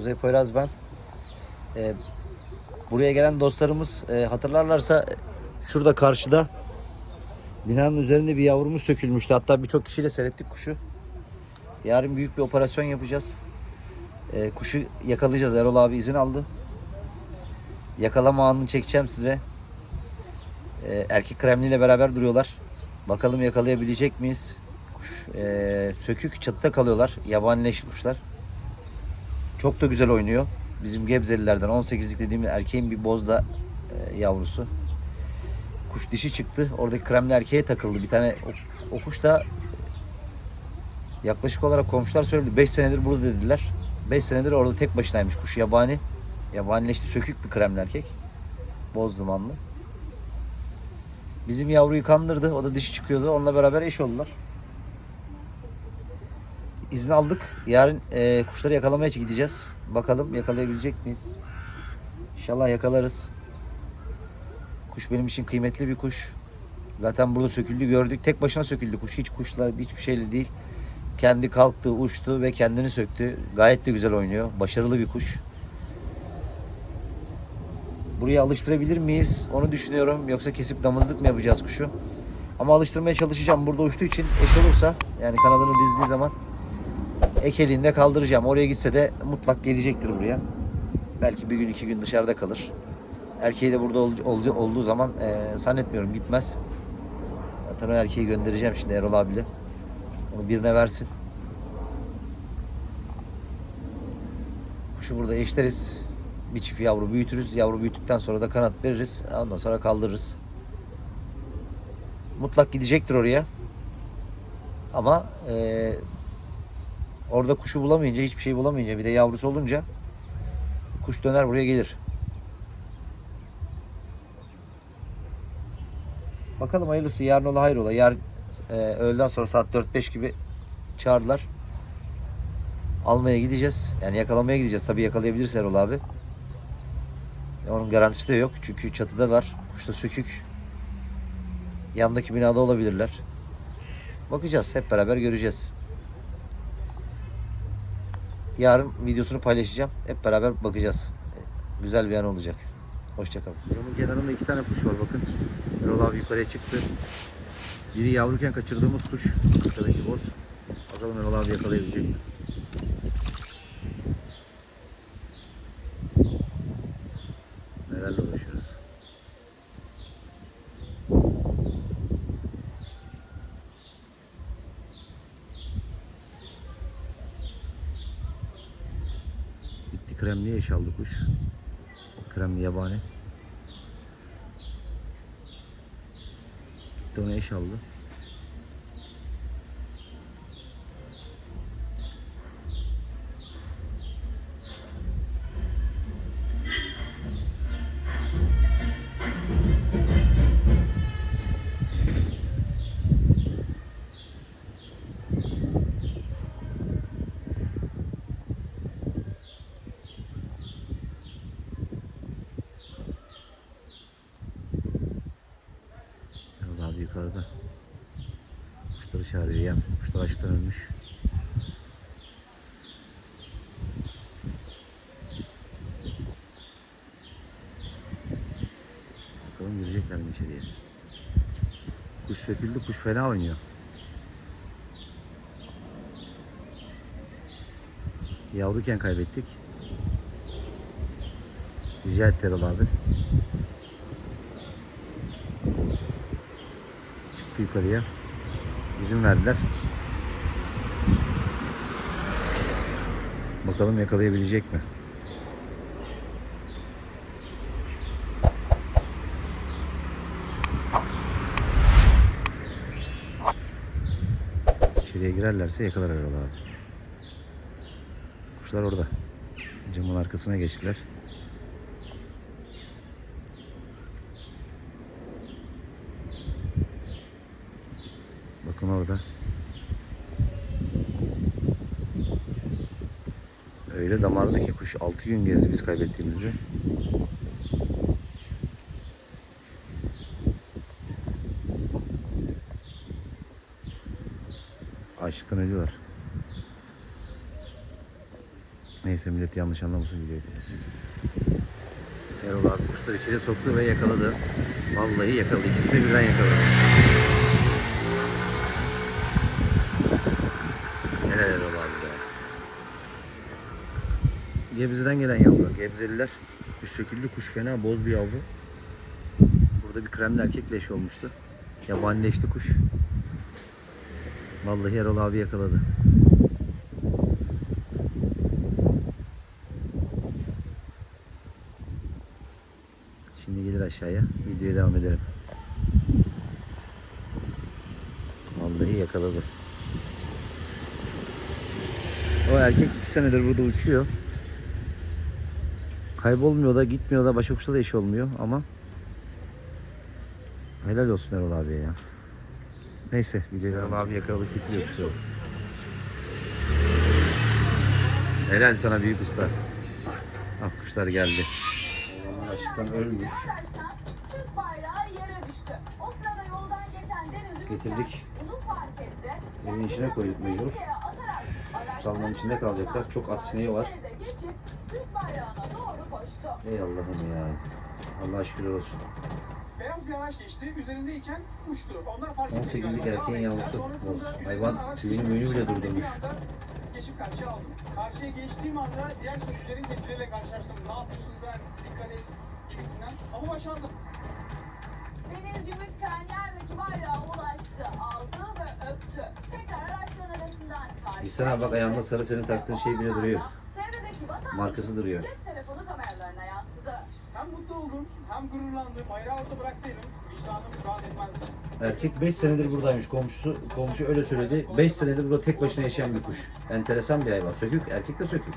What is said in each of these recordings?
Kuzey Poyraz ben. Ee, buraya gelen dostlarımız e, hatırlarlarsa e, şurada karşıda binanın üzerinde bir yavrumuz sökülmüştü. Hatta birçok kişiyle seyrettik kuşu. Yarın büyük bir operasyon yapacağız. Ee, kuşu yakalayacağız. Erol abi izin aldı. Yakalama anını çekeceğim size. Ee, erkek kremliyle beraber duruyorlar. Bakalım yakalayabilecek miyiz? Kuş e, sökük çatıda kalıyorlar. Yabanileşti kuşlar. Çok da güzel oynuyor. Bizim Gebzelilerden 18'lik dediğim erkeğin bir bozda e, yavrusu. Kuş dişi çıktı. Oradaki kremli erkeğe takıldı. Bir tane o, o kuş da yaklaşık olarak komşular söyledi. 5 senedir burada dediler. 5 senedir orada tek başınaymış kuş. Yabani. Yabanileşti. Sökük bir kremli erkek. Boz dumanlı. Bizim yavruyu kandırdı. O da dişi çıkıyordu. Onunla beraber eş oldular. İzin aldık. Yarın e, kuşları yakalamaya gideceğiz. Bakalım yakalayabilecek miyiz? İnşallah yakalarız. Kuş benim için kıymetli bir kuş. Zaten burada söküldü gördük. Tek başına söküldü kuş. Hiç kuşla hiçbir şeyle değil. Kendi kalktı, uçtu ve kendini söktü. Gayet de güzel oynuyor. Başarılı bir kuş. Buraya alıştırabilir miyiz? Onu düşünüyorum. Yoksa kesip damızlık mı yapacağız kuşu? Ama alıştırmaya çalışacağım. Burada uçtuğu için eş olursa yani kanadını dizdiği zaman ek elinde kaldıracağım. Oraya gitse de mutlak gelecektir buraya. Belki bir gün iki gün dışarıda kalır. Erkeği de burada ol, ol- olduğu zaman e, zannetmiyorum gitmez. Zaten o erkeği göndereceğim şimdi Erol abiyle. Onu birine versin. Kuşu burada eşleriz. Bir çift yavru büyütürüz. Yavru büyüttükten sonra da kanat veririz. Ondan sonra kaldırırız. Mutlak gidecektir oraya. Ama e, orada kuşu bulamayınca, hiçbir şey bulamayınca bir de yavrusu olunca kuş döner buraya gelir. Bakalım hayırlısı yarın ola hayrola. Yarın e, öğleden sonra saat 4-5 gibi çağırdılar. Almaya gideceğiz. Yani yakalamaya gideceğiz. Tabii yakalayabiliriz Erol abi. Onun garantisi de yok. Çünkü çatıdalar. Kuş da sökük. Yandaki binada olabilirler. Bakacağız. Hep beraber göreceğiz. Yarın videosunu paylaşacağım. Hep beraber bakacağız. Güzel bir an olacak. Hoşçakalın. Yolun kenarında iki tane kuş var bakın. Erol abi yukarıya çıktı. Biri yavruken kaçırdığımız kuş. Arkadaki boz. Bakalım Erol abi yakalayabilecek mi? Kremliye eş aldı kuş. Kremli yabani. Gitti ona eş aldı. Çağırıyor yem. Kuşlar açlıktan ölmüş. Bakalım girecekler mi içeriye? Kuş söküldü. Kuş fena oynuyor. Yavruken kaybettik. Rica etti Erol abi. çıktı yukarıya. İzin verdiler. Bakalım yakalayabilecek mi? İçeriye girerlerse yakalar herhalde. Kuşlar orada. Camın arkasına geçtiler. Orada. Öyle damarlı ki kuş 6 gün gezdi biz kaybettiğimizde. Açlıktan ölüyorlar. Neyse millet yanlış anlamasın videoyu. Erol abi kuşları içeri soktu ve yakaladı. Vallahi yakaladı. İkisini de birden yakaladı. Gebze'den gelen yavru. Gebzeliler kuş söküldü. Kuş fena boz bir yavru. Burada bir kremli erkekle eş olmuştu. Yabanileşti kuş. Vallahi Erol abi yakaladı. Şimdi gelir aşağıya. Videoya devam ederim. Vallahi yakaladı. O erkek iki senedir burada uçuyor. Kaybolmuyor da gitmiyor da başka kuşla da eş olmuyor ama helal olsun Erol abiye ya. Neyse videoyu Erol abi yakaladı getiriyor kuşu. Helal sana büyük usta. Ah kuşlar geldi. Oğlan açlıktan ölmüş. Getirdik. Evin içine koyduk mecbur. Salmanın içinde kalacaklar. Çok at sineği var. Ey Allah'ım ya. Allah şükürler olsun. Beyaz bir araç geçti. Üzerindeyken uçtu. Onlar fark etmedi 18'lik galiba. erkeğin yavrusu. Hayvan araç tüyünü geçti. müyünü bile bir durdurmuş. Geçip karşıya aldım. Karşıya geçtiğim anda diğer sürücülerin tepkileriyle karşılaştım. Ne yapıyorsun sen? Dikkat et gibisinden. Ama başardım. Deniz Yumurtken yerdeki bayrağa ulaştı, aldı ve öptü. Tekrar araçların arasından karşıya İhsan abi bak geçti. ayağında sarı senin taktığın şey bile duruyor. Markası duruyor. Cep telefonu kameralarına yansıdı. Hem mutlu oldum hem gururlandım. Bayrağı orada bıraksaydım vicdanım rahat etmezdi. Erkek 5 senedir buradaymış. Komşusu komşu öyle söyledi. 5 senedir burada tek başına yaşayan bir kuş. Enteresan bir hayvan. Sökük. Erkek de sökük.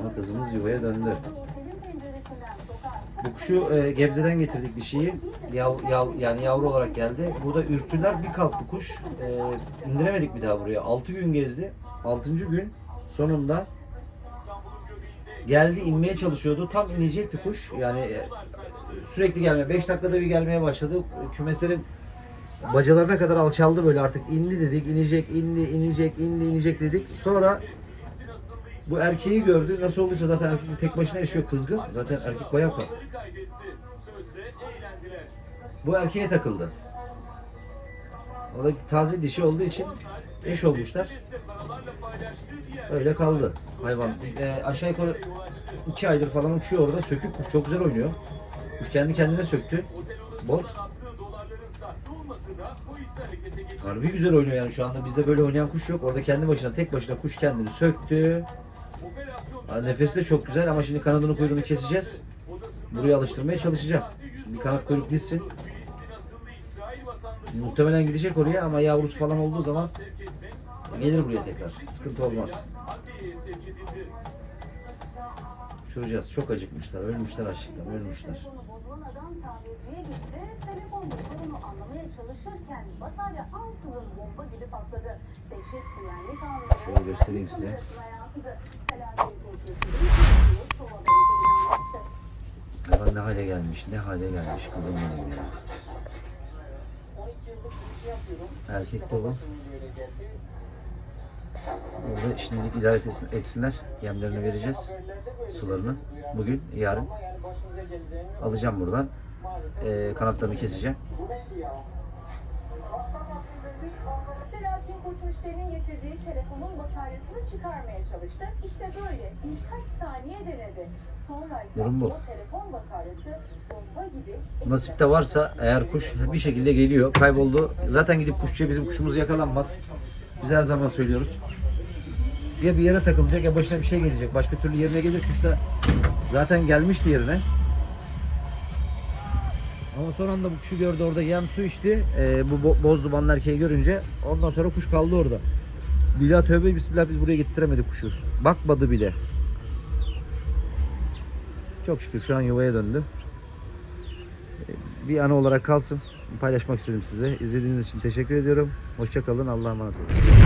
Ama kızımız yuvaya döndü. Bu kuşu e, Gebze'den getirdik dişiyi. Yav, yav, yani yavru olarak geldi. Burada ürktüler. Bir kalktı kuş. E, indiremedik bir daha buraya. 6 gün gezdi. 6. gün sonunda geldi inmeye çalışıyordu. Tam inecekti kuş. Yani e, sürekli gelme. 5 dakikada bir gelmeye başladı. Kümeslerin bacalarına kadar alçaldı böyle artık. indi dedik. inecek, indi, inecek, indi, inecek dedik. Sonra bu erkeği gördü. Nasıl olduysa zaten erkek tek başına yaşıyor kızgın. Zaten erkek bayağı kal. Bu erkeğe takıldı. O da taze dişi olduğu için eş olmuşlar. Öyle kaldı hayvan. E, aşağı yukarı iki aydır falan uçuyor orada. Sökük kuş çok güzel oynuyor. Kuş kendi kendine söktü. Boz. Harbi güzel oynuyor yani şu anda bizde böyle oynayan kuş yok. Orada kendi başına tek başına kuş kendini söktü. Nefesi de çok güzel ama şimdi kanadını kuyruğunu keseceğiz. Buraya alıştırmaya çalışacağım. Bir kanat kuyruk dizsin. Muhtemelen gidecek oraya ama yavrusu falan olduğu zaman gelir buraya tekrar. Sıkıntı olmaz. Uçuracağız. Çok acıkmışlar. Ölmüşler açlıktan. Ölmüşler. Şöyle göstereyim size. ne hale gelmiş. Ne hale gelmiş kızım benim ya. Erkek de bu. Burada şimdilik idare etsin- etsinler. Yemlerini vereceğiz. Sularını. Bugün, yarın alacağım buradan. Ee, kanatlarını keseceğim. Ya? Selahattin Kurtuluş'un getirdiği telefonun bataryasını çıkarmaya çalıştı. İşte böyle birkaç saniye denedi. Sonra ise Durum bu. o telefon bataryası bomba gibi Nasip de varsa eğer kuş bir şekilde geliyor, kayboldu. Zaten gidip kuşçuya bizim kuşumuz yakalanmaz. Biz her zaman söylüyoruz. Ya bir yere takılacak ya başına bir şey gelecek. Başka türlü yerine gelir kuş da zaten gelmişti yerine. Ama son anda bu kuşu gördü orada yem su içti. Ee, bu bo- boz dumanlı erkeği görünce ondan sonra kuş kaldı orada. Daha tövbe bismillah biz buraya getiremedik kuşu. Bakmadı bile. Çok şükür şu an yuvaya döndü bir anı olarak kalsın. Paylaşmak istedim size. İzlediğiniz için teşekkür ediyorum. Hoşçakalın. Allah'a emanet olun.